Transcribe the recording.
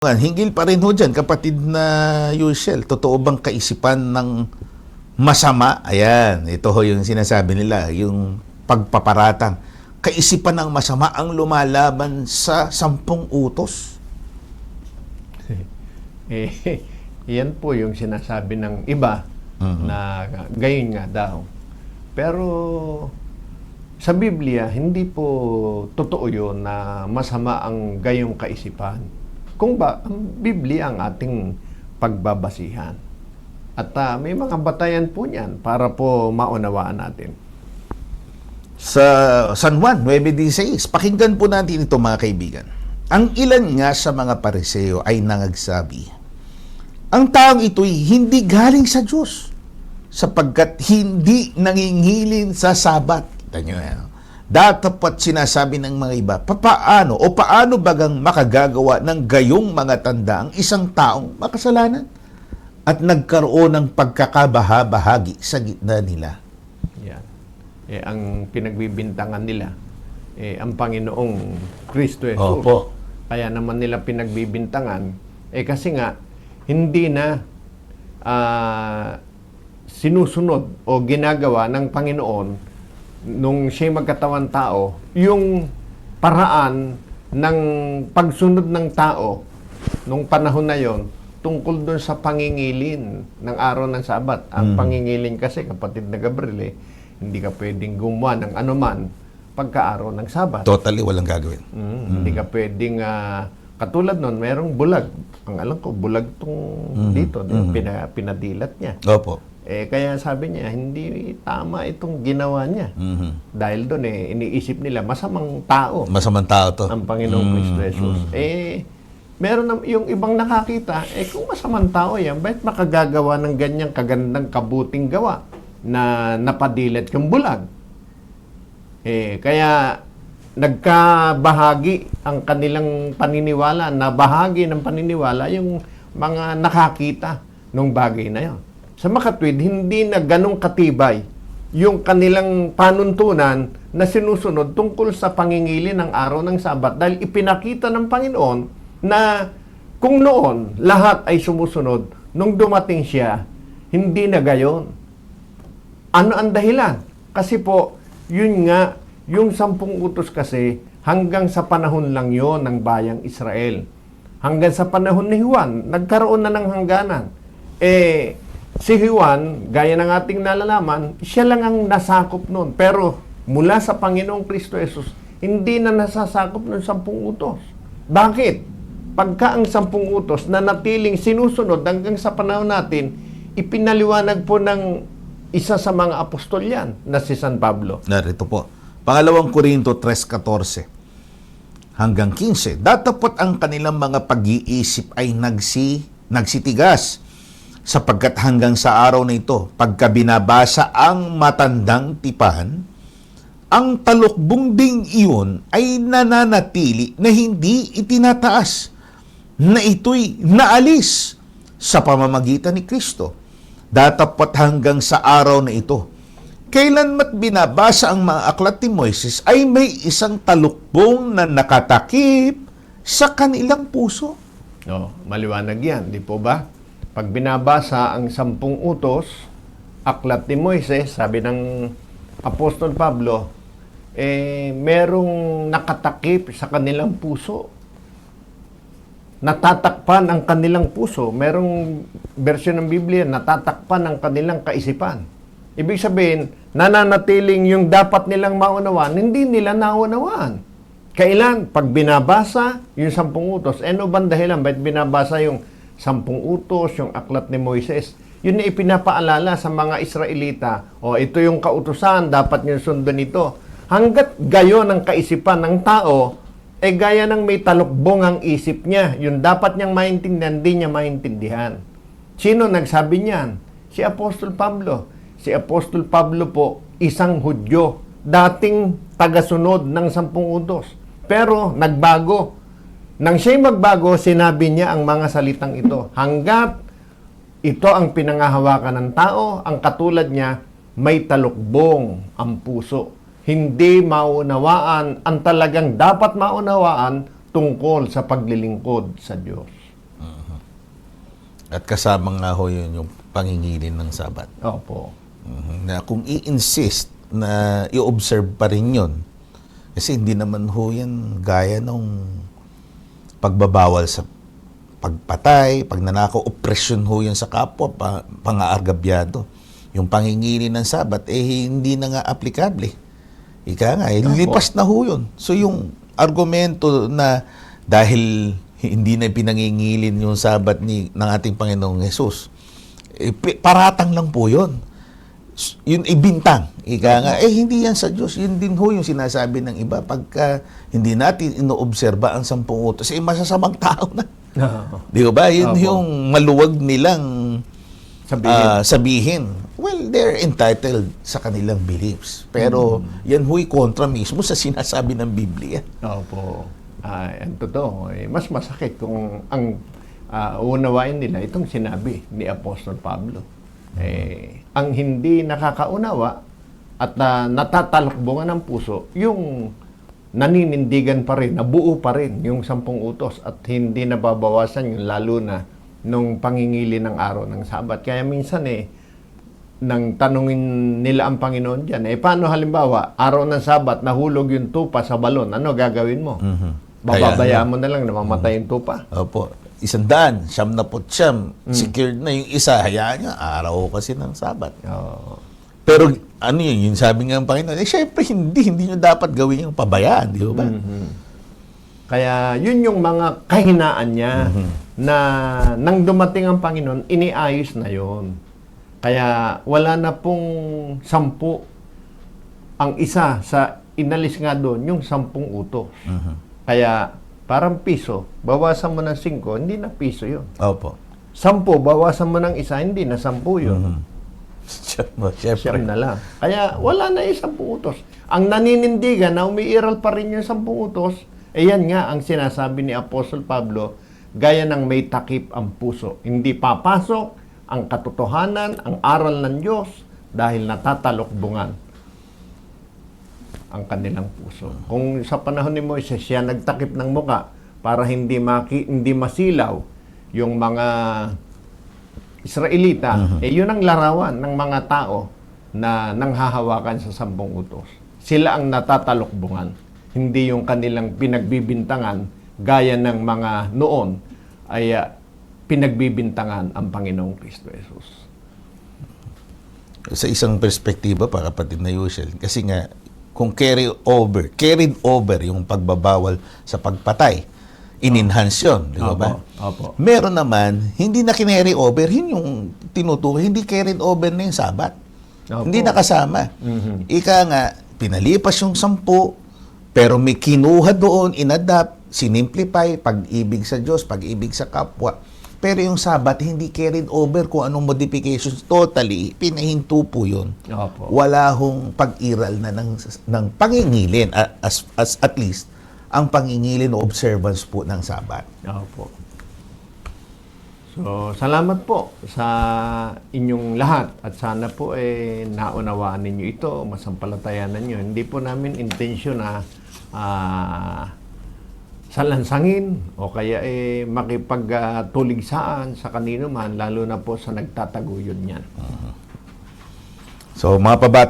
Hinggil pa rin ho dyan, kapatid na Yushel. Totoo bang kaisipan ng masama? Ayan, ito ho yung sinasabi nila, yung pagpaparatang. Kaisipan ng masama ang lumalaban sa sampung utos. Eh, yan po yung sinasabi ng iba Mhm. na gayon nga daw. Pero sa Biblia, hindi po totoo yun na masama ang gayong kaisipan. Kung ba, ang Biblia ang ating pagbabasihan. At ah, may mga batayan po niyan para po maunawaan natin. Sa San Juan 9.16, pakinggan po natin ito mga kaibigan. Ang ilan nga sa mga pariseo ay nangagsabi, ang taong ito'y hindi galing sa Diyos sapagkat hindi nangingilin sa sabat. Kita nyo yan. Datapat sinasabi ng mga iba, papaano o paano bagang makagagawa ng gayong mga tanda ang isang taong makasalanan at nagkaroon ng pagkakabaha-bahagi sa gitna nila. Yan. Eh, ang pinagbibintangan nila, eh, ang Panginoong Kristo Jesus. Opo. Kaya naman nila pinagbibintangan, eh kasi nga, hindi na ah, sinusunod o ginagawa ng Panginoon nung siya magkatawan tao, yung paraan ng pagsunod ng tao nung panahon na yon tungkol doon sa pangingilin ng araw ng Sabat. Ang pangingilin kasi, kapatid na Gabriel, eh, hindi ka pwedeng gumawa ng anuman pagka-araw ng Sabat. Totally walang gagawin. Mm, Hindi ka pwedeng ah, katulad nun, merong bulag. Ang alam ko, bulag tong dito, di ba? Pina- pinadilat niya. Opo. Eh, kaya sabi niya, hindi tama itong ginawa niya. Mhm. Dahil doon eh, iniisip nila, masamang tao Masamang tao to. ang Panginoong Kristo Jesus. Eh, meron na, yung ibang nakakita, eh kung masamang tao yan, bakit makagagawa ng ganyang kagandang kabuting gawa na napadilat yung bulag? Eh, kaya nagkabahagi ang kanilang paniniwala, na bahagi ng paniniwala yung mga nakakita ng bagay na yon. Sa makatwid, hindi na ganong katibay yung kanilang panuntunan na sinusunod tungkol sa pangingili ng araw ng Sabat dahil ipinakita ng Panginoon na kung noon lahat ay sumusunod, nung dumating siya, hindi na gayon. Ano ang dahilan? Kasi po, yun nga, yung sampung utos kasi, hanggang sa panahon lang yon ng bayang Israel. Hanggang sa panahon ni Juan, nagkaroon na ng hangganan. Eh, si Juan, gaya ng ating nalalaman, siya lang ang nasakop noon. Pero mula sa Panginoong Kristo Jesus, hindi na nasasakop ng sampung utos. Bakit? Pagka ang sampung utos na natiling sinusunod hanggang sa panahon natin, ipinaliwanag po ng isa sa mga apostol yan, na si San Pablo. Narito po. Pangalawang Korinto 3.14 hanggang 15. Datapot ang kanilang mga pag-iisip ay nagsi, nagsitigas sapagkat hanggang sa araw na ito, pagka binabasa ang matandang tipan, ang talukbong ding iyon ay nananatili na hindi itinataas, na ito'y naalis sa pamamagitan ni Kristo. Datapot hanggang sa araw na ito, kailanmat binabasa ang mga aklat ni Moises ay may isang talukbong na nakatakip sa kanilang puso. No, maliwanag yan, di po ba? Pag binabasa ang sampung utos, aklat ni Moises, sabi ng Apostol Pablo, eh, merong nakatakip sa kanilang puso. Natatakpan ang kanilang puso. Merong version ng Biblia, natatakpan ang kanilang kaisipan. Ibig sabihin, nananatiling yung dapat nilang maunawaan, hindi nila naunawaan. Kailan? Pag binabasa yung sampung utos, eh no bang dahilan? Ba't binabasa yung sampung utos, yung aklat ni Moises? Yun na ipinapaalala sa mga Israelita. O ito yung kautusan, dapat nyo sundin ito. Hanggat gayon ang kaisipan ng tao, eh gaya ng may talukbong ang isip niya. Yung dapat niyang maintindihan, di niya maintindihan. Sino nagsabi niyan? Si Apostol Pablo. Si Apostol Pablo po, isang Hudyo, dating tagasunod ng sampung utos. Pero nagbago. Nang siya'y magbago, sinabi niya ang mga salitang ito. Hanggat ito ang pinangahawakan ng tao, ang katulad niya, may talukbong ang puso. Hindi maunawaan ang talagang dapat maunawaan tungkol sa paglilingkod sa Diyos. At kasama nga ho yun yung pangingilin ng sabat. Opo. Mhm. Na kung i-insist na i-observe pa rin yun, kasi hindi naman ho yan gaya nung pagbabawal sa pagpatay, pagnanakaw, opresyon ho yan sa kapwa, pa, pangaargabyado. Yung pangingili ng sabat, eh hindi na nga aplikable. Ika nga, eh, lipas na ho yun. So yung argumento na dahil hindi na pinangingilin yung sabat ni, ng ating Panginoong Jesus, eh, paratang lang po yun. Yun ibintang. Ika nga, eh hindi yan sa Diyos. Yun din ho yung sinasabi ng iba. Pagka hindi natin inoobserba ang sampung utos, eh masasamang tao na. Di ba? Yun Opo. yung maluwag nilang Sabihin. ah, sabihin. Well, they're entitled sa kanilang beliefs. Pero yan ho'y kontra mismo sa sinasabi ng Biblia. Opo. Ah, ang totoo, eh, mas masakit kung ang ah, unawain nila itong sinabi ni Apostol Pablo. Eh, ang hindi nakakaunawa at uh, natatalokbongan ng puso, yung naninindigan pa rin, nabuo pa rin yung sampung utos at hindi nababawasan yung lalo na nung pangingili ng araw ng Sabat. Kaya minsan eh, nang tanungin nila ang Panginoon dyan, eh paano halimbawa, araw ng Sabat, nahulog yung tupa sa balon, ano gagawin mo? Bababayaan mo na lang na mamatay yung tupa. Opo. Isang daan, siyam na po siyam, secured na yung isa, hayaan niya, araw kasi ng sabat. Oo. Pero ano yun, yung sabi nga ng Panginoon, eh syempre hindi, hindi nyo dapat gawin yung pabayaan, di ba? Kaya yun yung mga kahinaan niya na nang dumating ang Panginoon, iniayos na yon. Kaya wala na pong sampu ang isa sa inalis nga doon, yung sampung utos. Kaya parang piso, bawasan mo ng singko, hindi na piso yun. Opo. Sampu, bawasan mo ng isa, hindi na sampu yun. Siyempre. Siyam na lang. Kaya wala na yung sampung utos. Ang naninindigan na umiiral pa rin yung sampung utos, eh yan nga ang sinasabi ni Apostol Pablo, gaya ng may takip ang puso. Hindi papasok ang katotohanan, ang aral ng Diyos dahil natatalokbungan ang kanilang puso. Kung sa panahon ni Moises siya nagtakip ng muka para hindi maki, hindi masilaw yung mga Israelita, eh yun ang larawan ng mga tao na nanghahawakan sa sampung utos. Sila ang natatalokbungan, hindi yung kanilang pinagbibintangan gaya ng mga noon ay ah, pinagbibintangan ang Panginoong Kristo Jesus. Sa isang perspektiba, para kapatid na usual, kasi nga, kung carry over, carried over yung pagbabawal sa pagpatay, in-enhance yun, di ba ba? Opo. Meron naman, hindi na kinary over, yun yung tinutukoy, hindi carried over na yung sabat. Opo. Hindi nakasama. Mhm. Ika nga, pinalipas yung sampu, pero may kinuha doon, inadapt, sinimplify, pag-ibig sa Diyos, pag-ibig sa kapwa. Pero yung sabat, hindi carried over kung anong modifications. Totally, pinahinto po yun. Opo. Wala hong pag-iral na ng, ng pangingilin, as, as, at least, ang pangingilin o observance po ng sabat. Opo. So, salamat po sa inyong lahat at sana po eh naunawaan ninyo ito, masampalatayanan ninyo. Hindi po namin intensyon na ah, salansangin o kaya eh makipagtuligsaan sa kanino man, lalo na po sa nagtataguyod niyan. So, mga pabati